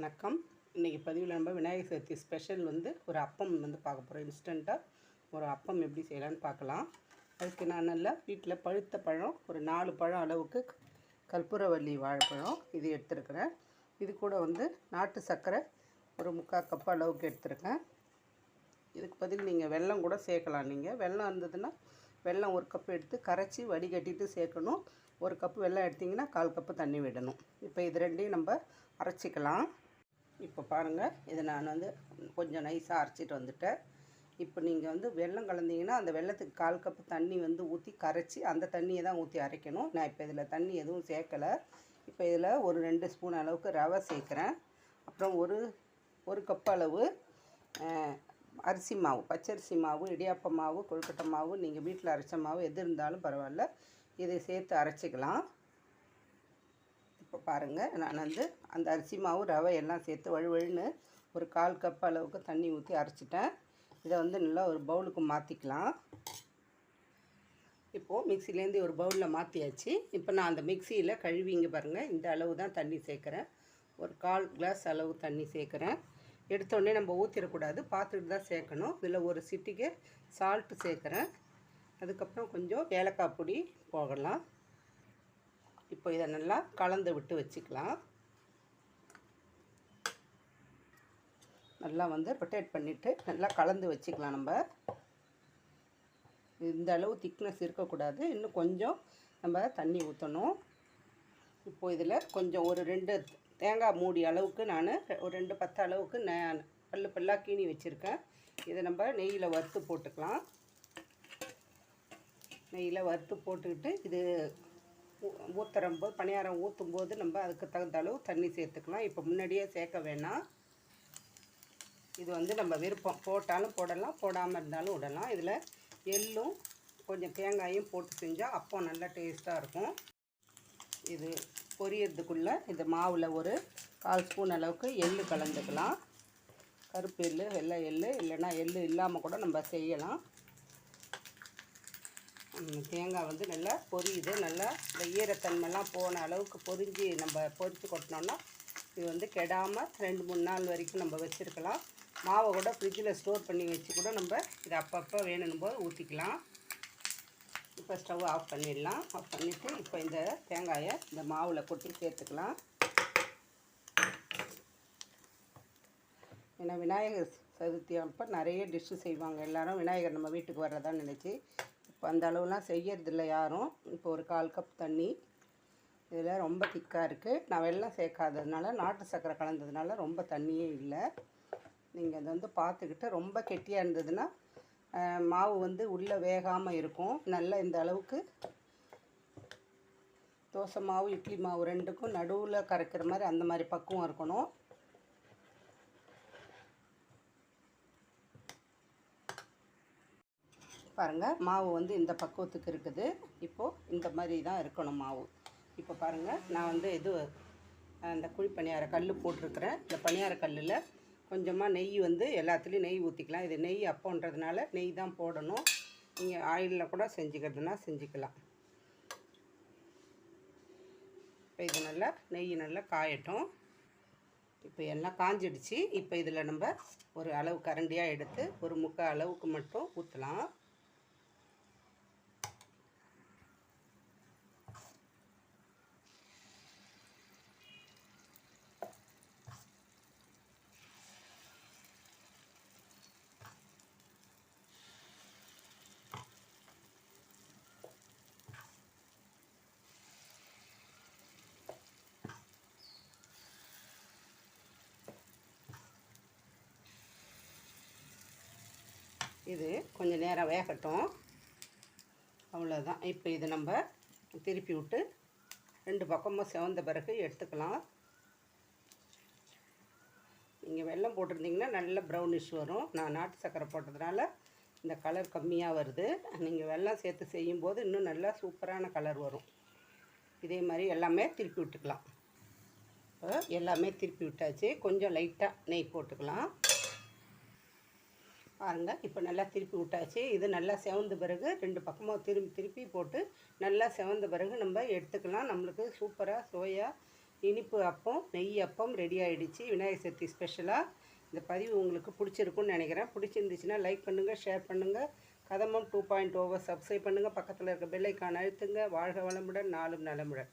வணக்கம். இன்றைக்கி பதிவில் நம்ம விநாயகர் சதுர்த்தி ஸ்பெஷல் வந்து ஒரு அப்பம் வந்து பார்க்க போகிறோம் இன்ஸ்டண்ட்டாக ஒரு அப்பம் எப்படி செய்யலான்னு பார்க்கலாம். அதுக்கு நான் நல்லா வீட்டில் பழுத்த பழம் ஒரு நாலு பழம் அளவுக்கு கற்பூரவல்லி வாழைப்பழம் இது எடுத்துருக்கிறேன். இது கூட வந்து நாட்டு சர்க்கரை ஒரு முக்கால் கப் அளவுக்கு எடுத்துருக்கேன். இதுக்கு பதில் நீங்கள் வெல்லம் கூட சேர்க்கலாம். நீங்கள் வெல்லம் இருந்ததுன்னா வெல்லம் ஒரு கப் எடுத்து கரைச்சி வடிகட்டிட்டு சேர்க்கணும். ஒரு கப்பு வெல்லம் எடுத்திங்கன்னா கால் கப்பு தண்ணி விடணும். இப்போ இது ரெண்டையும் நம்ம அரைச்சிக்கலாம். இப்போ பாருங்கள் இதை நான் வந்து கொஞ்சம் நைஸாக அரைச்சிட்டு வந்துட்டேன். இப்போ நீங்கள் வந்து வெள்ளம் கலந்தீங்கன்னா அந்த வெல்லத்துக்கு கால் கப்பு தண்ணி வந்து ஊற்றி கரைச்சி அந்த தண்ணியை தான் ஊற்றி அரைக்கணும். நான் இப்போ இதில் தண்ணி எதுவும் சேர்க்கலை. இப்போ இதில் ஒரு ரெண்டு ஸ்பூன் அளவுக்கு ரவை சேர்க்குறேன். அப்புறம் ஒரு ஒரு கப் அளவு அரிசி மாவு பச்சரிசி மாவு இடியாப்ப மாவு கொழுக்கட்டை மாவு நீங்கள் வீட்டில் அரைச்ச மாவு எது இருந்தாலும் பரவாயில்ல. இதை சேர்த்து அரைச்சிக்கலாம். இப்போ பாருங்கள் நான் வந்து அந்த அரிசி மாவு ரவை எல்லாம் சேர்த்து வழுவழுன்னு ஒரு கால் கப் அளவுக்கு தண்ணி ஊற்றி அரைச்சிட்டேன். இதை வந்து நல்லா ஒரு பவுலுக்கு மாற்றிக்கலாம் இப்போது மிக்சிலேருந்து ஒரு பவுலில் மாற்றியாச்சு இப்போ நான் அந்த மிக்சியில் கழுவிங்க பாருங்கள் இந்த அளவு தான் தண்ணி சேர்க்குறேன். ஒரு கால் கிளாஸ் அளவு தண்ணி சேர்க்குறேன். எடுத்தோடனே நம்ம ஊற்றிடக்கூடாது பார்த்துட்டு தான் சேர்க்கணும். இதில் ஒரு சிட்டிக்கு சால்ட்டு சேர்க்குறேன். அதுக்கப்புறம் கொஞ்சம் ஏலக்காய் பொடி போகலாம் இப்போ இதை நல்லா கலந்து விட்டு வச்சுக்கலாம். நல்லா வந்து ரொட்டேட் பண்ணிவிட்டு நல்லா கலந்து வச்சுக்கலாம் நம்ம. இந்த அளவு திக்னஸ் இருக்கக்கூடாது. இன்னும் கொஞ்சம் நம்ம தண்ணி ஊற்றணும் இப்போ இதில் கொஞ்சம் ஒரு ரெண்டு தேங்காய் மூடி அளவுக்கு நான் ஒரு ரெண்டு பத்து அளவுக்கு நான் பல்லு பல்லாக கீனி வச்சுருக்கேன். இதை நம்ம நெய்யில் வறுத்து போட்டுக்கலாம். நெய்யில் வறுத்து போட்டுக்கிட்டு இது ஊற்றுறம் போது பணியாரம் ஊற்றும் போது நம்ம அதுக்கு தகுந்த அளவு தண்ணி சேர்த்துக்கலாம். இப்போ முன்னாடியே சேர்க்க வேணாம். இது வந்து நம்ம விருப்பம். போட்டாலும் போடலாம் போடாமல் இருந்தாலும் விடலாம். இதில் எள்ளும் கொஞ்சம் தேங்காயும் போட்டு செஞ்சால் அப்போ நல்லா டேஸ்ட்டாக இருக்கும். இது பொரியறதுக்குள்ளே இந்த மாவில் ஒரு கால் ஸ்பூன் அளவுக்கு எள்ளு கலந்துக்கலாம். கருப்பு எள்ளு வெள்ளை எள்ளு இல்லைன்னா எள்ளு இல்லாமல் கூட நம்ம செய்யலாம். தேங்காய் வந்து நல்லா பொரியுது. நல்லா இந்த ஈரத்தன்மைலாம் போன அளவுக்கு பொரிஞ்சு நம்ம பொரித்து கொட்டினோன்னா இது வந்து கெடாமல் ரெண்டு மூணு நாள் வரைக்கும் நம்ம வச்சுருக்கலாம். மாவை கூட ஃப்ரிட்ஜில் ஸ்டோர் பண்ணி வச்சு கூட நம்ம இதை அப்பப்போ வேணும் போது ஊற்றிக்கலாம் இப்போ ஸ்டவ் ஆஃப் பண்ணிடலாம். ஆஃப் பண்ணிவிட்டு இப்போ இந்த தேங்காயை இந்த மாவில் கொட்டி சேர்த்துக்கலாம். ஏன்னா விநாயகர் சதுர்த்தி அப்போ நிறைய டிஷ்ஷு செய்வாங்க. எல்லோரும் விநாயகர் நம்ம வீட்டுக்கு வர்றதா நினச்சி இப்போ அந்த அளவுலாம் செய்யறதில்ல யாரும். இப்போ ஒரு கால் கப் தண்ணி. இதில் ரொம்ப திக்காக இருக்குது நான் வெள்ளம் சேர்க்காததுனால நாட்டு சர்க்கரை கலந்ததுனால ரொம்ப தண்ணியே இல்லை. நீங்கள் அதை வந்து பார்த்துக்கிட்டு ரொம்ப கெட்டியாக இருந்ததுன்னா மாவு வந்து உள்ளே வேகாமல் இருக்கும். நல்லா இந்த அளவுக்கு தோசை மாவு இட்லி மாவு ரெண்டுக்கும் நடுவில் கரைக்கிற மாதிரி அந்த மாதிரி பக்குவம் இருக்கணும். பாருங்கள் மாவு வந்து இந்த பக்குவத்துக்கு இருக்குது. இப்போது இந்த மாதிரி தான் இருக்கணும் மாவு. இப்போ பாருங்கள் நான் வந்து இது அந்த குழி பணியார கல் போட்டிருக்கிறேன். இந்த பணியார கல்லில் கொஞ்சமாக நெய் வந்து எல்லாத்துலேயும் நெய் ஊற்றிக்கலாம் இது நெய் அப்போன்றதுனால நெய் தான் போடணும். நீங்கள் ஆயிலில் கூட செஞ்சுக்கிறதுனா செஞ்சுக்கலாம். இப்போ இது நல்லா நெய் நல்லா காயட்டும். இப்போ எல்லாம் காஞ்சிடுச்சு. இப்போ இதில் நம்ம ஒரு அளவு கரண்டியாக எடுத்து ஒரு முக்கால் அளவுக்கு மட்டும் ஊற்றலாம் இது கொஞ்சம் நேரம் வேகட்டும். அவ்வளோதான் இப்போ இது நம்ம திருப்பி விட்டு ரெண்டு பக்கமும் செவந்த பிறகு எடுத்துக்கலாம். நீங்கள் வெள்ளம் போட்டிருந்தீங்கன்னா நல்ல ப்ரௌனிஷ் வரும். நான் நாட்டு சர்க்கரை போட்டதுனால இந்த கலர் கம்மியாக வருது. நீங்கள் வெள்ளம் சேர்த்து செய்யும்போது இன்னும் நல்லா சூப்பரான கலர் வரும். இதே மாதிரி எல்லாமே திருப்பி விட்டுக்கலாம். இப்போ எல்லாமே திருப்பி விட்டாச்சு. கொஞ்சம் லைட்டாக நெய் போட்டுக்கலாம். பாருங்கள் இப்போ நல்லா திருப்பி விட்டாச்சு. இது நல்லா செவந்த பிறகு ரெண்டு பக்கமும் திரும்பி திருப்பி போட்டு நல்லா செவந்த பிறகு நம்ம எடுத்துக்கலாம். நம்மளுக்கு சூப்பராக சுவையாக இனிப்பு அப்பம் நெய் அப்பம் ரெடி ஆகிடுச்சு விநாயகர் சதுர்த்தி ஸ்பெஷலாக இந்த பதிவு உங்களுக்கு பிடிச்சிருக்குன்னு நினைக்கிறேன். பிடிச்சிருந்துச்சுன்னா லைக் பண்ணுங்கள் ஷேர் பண்ணுங்கள் கதமம் two point over oh subscribe பண்ணுங்கள் பக்கத்தில் இருக்க பெல்லைக்கான் அழுத்துங்க. வாழ்க வளமுடன் நாளும் நலமுடன்.